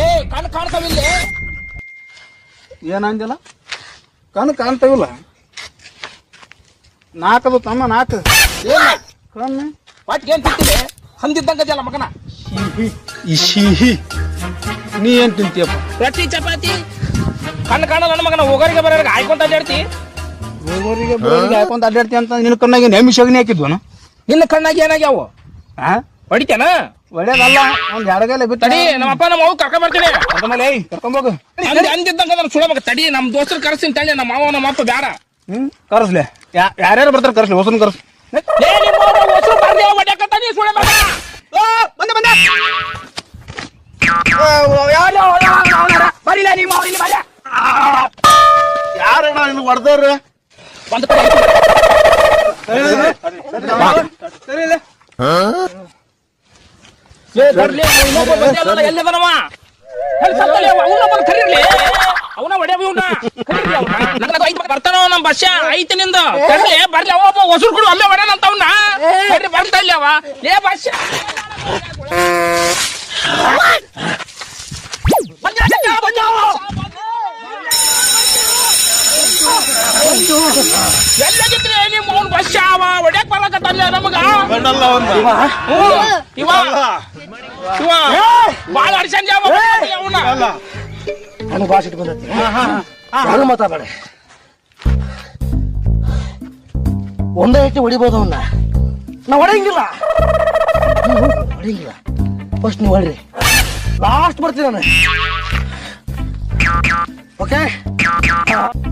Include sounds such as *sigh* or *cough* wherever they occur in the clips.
ಏ ಕಣ್ ಕಾಣ್ತಾವಿಲ್ಲ ಏನಂದಿಲ್ಲ? ಕಣ್ಣು ಕಾಣ್ತಾವಿಲ್ಲ. ನಾಲ್ಕದು ತಮ್ಮ ನಾಲ್ಕು ಏನ? ಕಣ್ಣು. ವಾಟ್ಗೆ ಏನ್ ತಿಂತಿದೆ? ಹಂದಿದ್ದಂಗ ಜಲ ಮಗನ ಇಶಿ ನೀ ಏನ್ ತಿಂತೀಯಪ್ಪ? ರೊಟ್ಟಿ ಚಪಾತಿ? ಕಣ್ಣು ಕಾಣಲ್ಲ ನನ್ನ ಮಗನ ಹೋಗೋರಿಗೆ ಬರೋರಿಗೆ ಆಯ್ಕೊಂತ ಅಡ್ಡಾಡ್ತಿ? ಹೋಗೋರಿಗೆ ಬರೋರಿಗೆ ಹಾಕೊಂತ ಅಡ್ಡಾಡ್ತಿ ಅಂತ ನಿನ್ನ ಕಣ್ಣಾಗಿ ನೆಮ್ಮಿ ಶಗಣಿ ಹಾಕಿದ್ವನು? ನಿನ್ನ ಕಣ್ಣಾಗಿ ಏನಾಗ್ಯಾವ? ಹಾ ಹೊಡಿತೇನ ಒಳ್ಳೇದಲ್ಲ ಒಂದ್ ಎಡಗಲೆ ಬಿಟ್ಟು ತಡಿ ನಮ್ಮ ಅಪ್ಪ ನಮ್ಮ ಅವ್ವ ಕರ್ಕೊಂಡ್ ಬರ್ತೀನಿ ಕರ್ಕೊಂಬಲ್ಲ ಏಯ್ ಕರ್ಕೊಂಬೋಗು ಅಂದ್ ಅಂದಿದ್ದಂಗ ನಾನು ಸುಳ ತಡಿ ನಮ್ಮ ದೋಸ್ತರು ಕರ್ಸ್ತೀನಿ ತಡಿ ನಮ್ಮ ಮಾವ ನಮ್ಮ ಅಪ್ಪ ಬೇಡ ಹ್ಮ್ ಕರ್ಸ್ಲೆ ಯಾರ್ಯಾರು ಬರ್ತಾರೆ ಕರ್ಸ್ಲಿ ಹೊಸನ್ ಕರ್ಸ್ ಯಾರಣ್ಣ ನಿನ್ ಹೊಡೆದವ್ರು ಬಂದ ಕಡೆ ಸರಿ ಏ ಬರ್ಲಿ? ಅವ್ನ ಅವನ ಅವ್ನ. ಐದ್ ನಮ್ಮ ಬಸ್ಸ ಐತಿ ನಿಂದ. ಕರ್ಲಿ ಬರ್ಲಿ. ಅವ ಹೊಸರು ಕೊಡು ಅಲ್ಲೇ ಹೊಡ್ಯಾನಂತ ಅವ್ನ. ಕರ್ಲಿ ಬರ್ತಾ ಇಲ್ಲಿ ಅವ ಲೇ ಬಸ್ಸ ಬಂದ್ಯಾನ, ಬಂದ್ಯಾವ. ಎಲ್ಲಾಗಿದ್ರಿ ನಿಮ್ಮ ಅವ್ನ ಬಸ್ಸ ಅವ ಹೊಡ್ಯಾಕ್ ಬರ್ಲಕತ್ತಲ್ಲ ನಮಗ? ಇವ. ಬಾಳ ಅರ್ಸಂಜ ಅಲ್ಲ. ನನಗೆ ಭಾಷೆ ಇಟ್ಟು ಬಂದೈತಿ ಯಾರು ಮಾತಾಡ ಒಂದೇ ಹೆಟ್ಟಿ ಹೊಡಿಬೋದು ಅವನ್ನ. ನಾ ಹೊಡೆಯಂಗಿಲ್ಲ. ನೀವು ಹೊಡೆಯಂಗಿಲ್ಲ. ಫಸ್ಟ್ ನೀವು ಹೊಡ್ರಿ. ಲಾಸ್ಟ್ ಬರ್ತೀನಿ ನಾನು. ಓಕೆ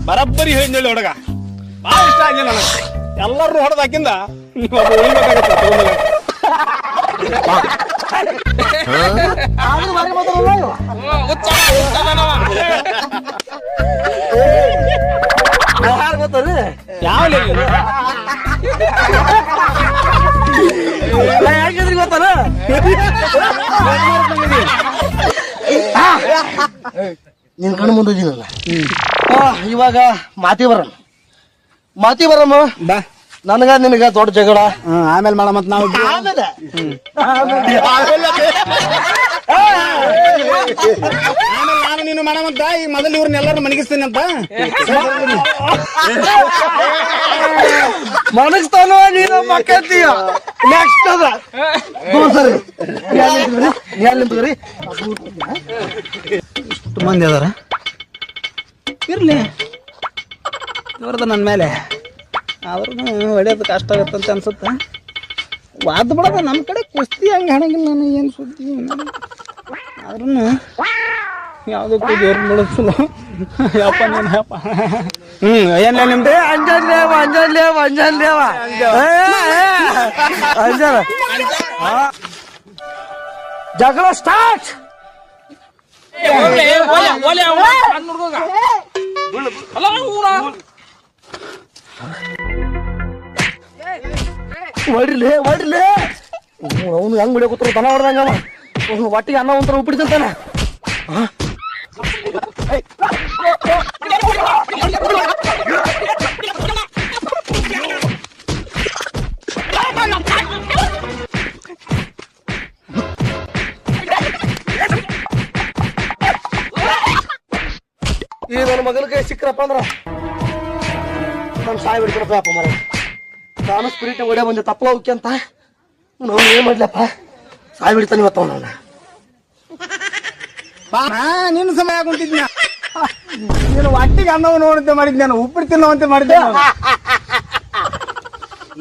ಬರಬ್ಬರಿ ಹೇಳಿ ಹುಡುಗ. ಭಾಳ ಇಷ್ಟ ಆಗಿಲ್ಲ ನನಗೆ. ಎಲ್ಲರೂ ಹೊಡೆದಾಕಿಂದ ಉಳಿಬೇಕಾಗತ್ತೆ ಯಾವ ಗೊತ್ತಾನ ನಿನ್ ಕಣ್ಣು ಮುಂದಿದ್ದೀನಲ್ಲ ಇವಾಗ ಮಾತಿ ಬರಮ್ಮ ಮಾತಿ ಬರಮ್ಮ ಬಾ. ನನಗ ನಿನಗ ದೊಡ್ಡ ಜಗಳ. ಹ್ಮ್, ಆಮೇಲೆ ಮಾಡ ಮತ್ ನಾವು ಆಮೇಲೆ? ಆಮೇಲೆ ನಾನು ನೀನು ಮಾಡಮಂತ ಈ ಮೊದಲು ಇವ್ರನ್ನ ಎಲ್ಲರೂ ಮನಗಿಸ್ತೀನಿ ಅಂತ. ಮನಸ್ತಾನ ನೀನು ನೆಕ್ಸ್ಟ್ ಅದ. ಸರಿ. ಎಷ್ಟು ಮಂದಿ ಅದಾರ. ಇರ್ಲಿ. ಇವ್ರದ ನನ್ನ ಮೇಲೆ. ಆದ್ರೂ ಹೊಡೆಯೋದು ಕಷ್ಟ ಅಂತ ಅನ್ಸುತ್ತೆ. ವಾದ ಬಿಡದ ನಮ್ಮ ಕಡೆ ಕುಸ್ತಿ ಹಂಗೆ ಹಣಗಿಲ್ಲ ನಾನು ಏನು ಸುದ್ದಿ ಆದ್ರೂ ಯಾವುದಕ್ಕೂ ಜೋರು ಬಿಡಿಸಲ್ಲ ಯಪ್ಪ ನೀನು ಯಪ್ಪ. ಹ್ಞೂ ಏನಿಲ್ಲ ನಿಮ್ದು? ಅಂಜನ್ ಲೇವ ಅಂಜನ್ ಲೇವ ಅಂಜನ್ ಏ, ಅಂಜನ್. ಹಾ. ಜಗಳ ಸ್ಟಾರ್ಟ್ ಅಲ್ಲ ಊರ. ಹೊಡ್ರಿಲೆ ಹೊಡ್ರಿಲೆ ಅವ್ನು ಹೆಂಗ್ ಬಿಡೋ ಕೂತ್ರ? ದನ ಹೊಡ್ದಂಗ ಅವನು ಒಟ್ಟಿಗೆ ಅನ್ನ ಒಂಥರ ಉಪ್ಪಿಡ್ತಾನ ಈ ನನ್ನ ಮಗನಿಗೆ ಸಿಕ್ಕ್ರಪ್ಪ ಅಂದ್ರ ನಾನು ಸಾಯಿ ಅಪ್ಪ ಮರ ನಾನು ಸ್ಪಿರಿಟ್ ಒಡೆ ಬಂದೆ ತಪ್ಪಲ ಹೋಗಿ ಅಂತ. ನಾವು ಏನ್ ಮಾಡ್ಲಪ್ಪ ಸಾಯಿ ಬಿಡ್ತಾನೆ ಇವತ್ತು ಅವನ ನಿನ್ನ ಸಮಯ ಕುಂತಿದ್ನ ನೀನು ಒಟ್ಟಿಗೆ ಅನ್ನೋ ನೋಡಂತೆ ಮಾಡಿದ್ದೆ ನಾನು ಉಪ್ಪಿಟ್ಟು ತಿನ್ನೋವಂತೆ ಮಾಡಿದ್ದೆ ನಾನು.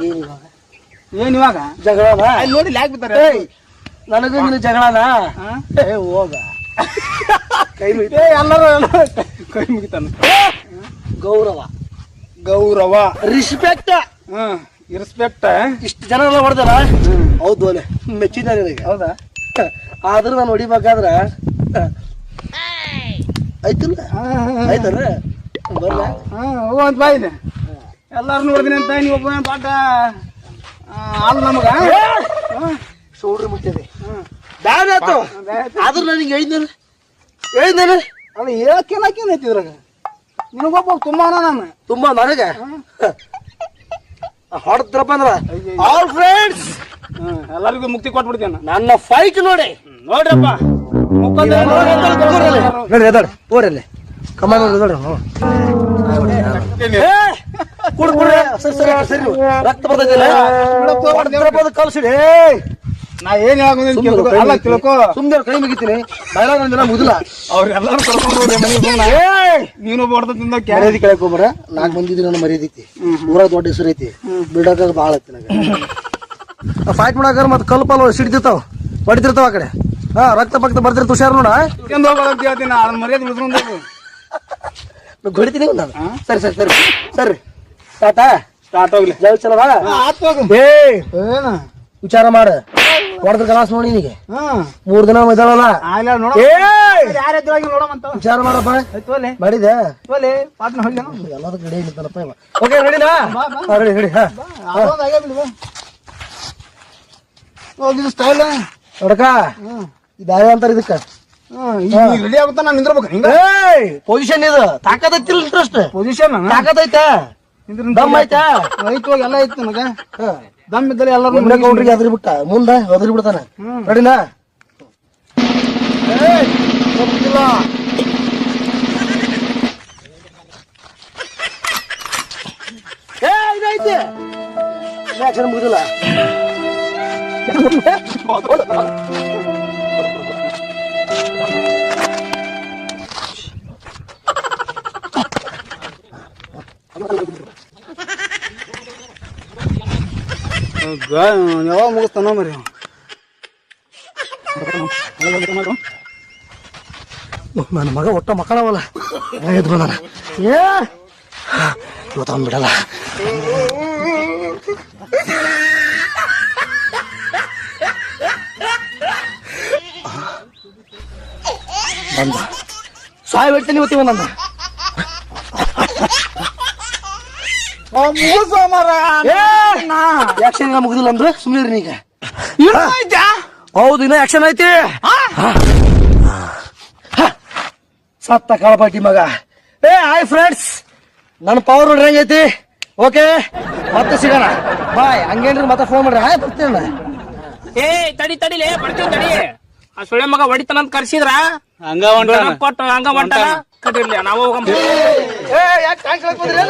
ಏನ್ ಇವಾಗ? ಏನು ಇವಾಗ? ಜಗಳನ? ಅಲ್ಲಿ ನೋಡಿ ಯಾಕೆ ಬಿತ್ತಾರೆ ನನಗೆ ನಿನ್ನ ಜಗಳನ? ಏ ಹೋಗ. ಕೈ ಮುಗಿತ ಎಲ್ಲರೂ ಕೈ ಮುಗಿತಾನ. ಗೌರವ. ಗೌರವ. ರಿಸ್ಪೆಕ್ಟ್ ಹ್ಮ್ ರೆಸ್ಪೆಕ್ಟ್ ಇಷ್ಟು ಜನ ಎಲ್ಲ ಹೊಡೆದಾರ ಹೌದು ಅಲೆ ಮೆಚ್ಚಿದ ನನಗೆ ಹೌದಾ? ಆದ್ರೂ ನಾನು ಹೊಡಿಬೇಕಾದ್ರ ಆಯ್ತಲ್ಲ? ಆಯ್ತಲ್ಲ? ಬರ್ಲ. ಅಂತ ಬಾಯಿದೆ ಎಲ್ಲಾರು ನೋಡಿದಿನಿ ಅಂತ ನೀವು ಒಬ್ಬ ಪಾಠ ಹಾಲು ನಮಗ. ಸೋಡ್ರಿ ಮುಟ್ಟಿದೆ ಬ್ಯಾಡ ಆಯ್ತು. ಆದ್ರೂ ನನಗೆ ಹೇಳಿದ್ನಲ್ಲ ಹೇಳಿದ್ನಲ್ಲ ಅದು ಹೇಳಕ್ಕೇನಾಕೇನು ಐತಿ ಇದ್ರಾಗ? ನಿನಗೊಬ್ಬ ತುಂಬಾ ನಾನು. ತುಂಬಾ ನನಗೆ? ಹೊಡೆದ್ರಪ್ಪ ಅಂದ್ರ ಆಲ್ ಫ್ರೆಂಡ್ಸ್ ಎಲ್ಲರಿಗೂ ಮುಕ್ತಿ ಕೊಟ್ಬಿಡ್ತೇನೆ ನನ್ನ ಫೈಟ್ ನೋಡಿ. ನೋಡ್ರಪ್ಪ. ಮುಖದ ನೋಡಿ ಎದಾಡ ಓರಲ್ಲಿ ಕಮಾನ್ ನೋಡಿ ಎದಾಡ ಕುಡ್ ಕುಡ್ರಿ ಸರಿ ಸರಿ ಸರಿ. ರಕ್ತ ಬರ್ತೈತಿಲ್ಲ? ಕಲ್ಸಿಡಿ. ನಾ ಏನ್ ಹೇಳಕ್ ತಿಳ್ಕೊ ಸುಮ್ನೆ ಕೈ ಮುಗಿತೀನಿ ಡೈಲಾಗ್ ಅಂದಿಲ್ಲ ಮುಗಿದಿಲ್ಲ ಅವ್ರೆಲ್ಲಾರು ಕರ್ಕೊಂಡು. ನೀನು ಬಡ್ದ ತಿಂದ ಮರ್ಯಾದೆ ಕೇಳಕ್ ಹೋಗ್ಬೇಡ. ನಾಲ್ಕು ಮಂದಿ ನನ್ನ ಮರ್ಯಾದೈತಿ ಊರಾಗ ದೊಡ್ಡ ಹೆಸರು ಐತಿ. ಬಿಡಾಕ ಭಾಳ ಐತಿ ನನಗೆ. ಫೈಟ್ ಮಾಡಾಕ ಮತ್ತೆ ಕಲ್ಲು ಪಲ್ಲು ಸಿಡ್ತಿರ್ತಾವ ಹೊಡಿತಿರ್ತಾವ ಆ ಕಡೆ. ಹಾ ರಕ್ತ ಪಕ್ತ ಬರ್ತಿರ್ತ ಹುಷಾರ್ ನೋಡ. ಕೆಂದ ಹೋಗೋದು ಅಂತ ಹೇಳ್ತೀನಿ ಅದನ್ನ ಮರ್ಯಾದೆ. ನಾನ್ ಹೊಡಿತೀನಿ ನಾನು ಸರಿ ಸರಿ ಸರಿ. ಸರಿ. ಟಾಟಾ ಸ್ಟಾರ್ಟ್ ಹೋಗ್ಲಿ. ಜಲ್ ಹೋಗು. ಏ ವಿಚಾರ ಮಾಡ. ಹೊಡೆದ್ರ ಕಲಾಸ್ ನೋಡಿ ನಿನಗೆ. ಮೂರ್ ದಿನ ಮೈದಾಳಲ್ಲ. ವಿಚಾರ ಮಾಡಪ್ಪ. ಮಾಡಿದೆ ಎಲ್ಲದಕ್ಕೆ ರೆಡಿ ಇವ. ಓಕೆ ರೆಡಿನಾ ರೆಡಿ ರೆಡಿ ಹೋಗಿದ್ದು ಸ್ಟೈಲ್ ನೋಡಕ ಇದಾವೆ ಅಂತಾರ ಇದಕ್ಕ? ರೆಡಿ ಆಗುತ್ತ ನಾನು ನಿಂದ್ರಬೇಕು. ಹಿಂಗ? ಪೊಸಿಷನ್ ಇದು. ತಾಕತ್ ಐತಿಲ್ಲ ಇಂಟ್ರೆಸ್ಟ್ ಪೊಸಿಷನ್ ತಾಕತ್ ಐತಾ? ದಮ್ ಐತಾ? ಎಲ್ಲ ಐತ್ ನನಗ. ದಮ್ ಇದ್ದಲ್ಲಿ ಎಲ್ಲರೂ ಒಮ್ಮೆ ಕೌಂಟ್ರಿಗೆ ಅದ್ರಿ ಬಿಟ್ಟ ಮುಂದ ಅದ್ರಿ ಬಿಡ್ತಾನ ರೆಡಿನಾ? ಏ ಇದೈತಿ. ಆಕ್ಷನ್ ಮುಗಿದಿಲ್ಲ. *laughs* ಯಾವಾಗ ಮುಗಿಸ್ತಾನ ಮರಿ ನನ್ನ ಮಗ ಒಟ್ಟ ಮಕ್ಕಳವಲ್ಲ. ಎದ್ದು ಬಂದಾನ ಏ ಇವತ್ತು ಅವ್ನು ಬಿಡಲ್ಲ. ಬಂದ. ಸಾಯ್ ಬಿಡ್ತೀನಿ ಇವತ್ತಿ ಬಂದ ಮುಗಿಸೋ ಆಕ್ಷನ್ ಇಲ್ಲ ಮುಗಿದಿಲ್ಲ ಅಂದ್ರೆ ಸುಮ್ಮನೆ ಈಗ ಹೌದು ಇನ್ನ ಆಕ್ಷನ್ ಐತಿ. ಹ. ಸತ್ತ ಕಳಪಾಟಿ ಮಗ. ಏ ಹಾಯ್ ಫ್ರೆಂಡ್ಸ್ ನನ್ನ ಪವರ್ ನೋಡ್ರಿ ಹೆಂಗೈತಿ ಓಕೆ ಮತ್ತೆ ಸಿಗೋಣ. ಬಾಯ್ ಹಂಗೇನ್ರಿ ಮತ್ತೆ ಫೋನ್ ಮಾಡ್ರಿ. ಹಾಯ್ ಬರ್ತೀನಿ ಏ ತಡಿ ತಡಿಲೇ ಬರ್ತೀವಿ ತಡಿ. ಆ ಸುಳೆ ಮಗ ಹೊಡಿತಾನಂತ ಕರ್ಸಿದ್ರ? ಹಂಗ ಒಂಟ ಪಟ್ಟು ಹಂಗ ಹೊಂಟಾನ? ಕಟ್ಟಿರ್ಲಿ ನಾವು ಏ ಯಾಕೆ ಟ್ಯಾಂಕ್ ಬಂದ್ರಿ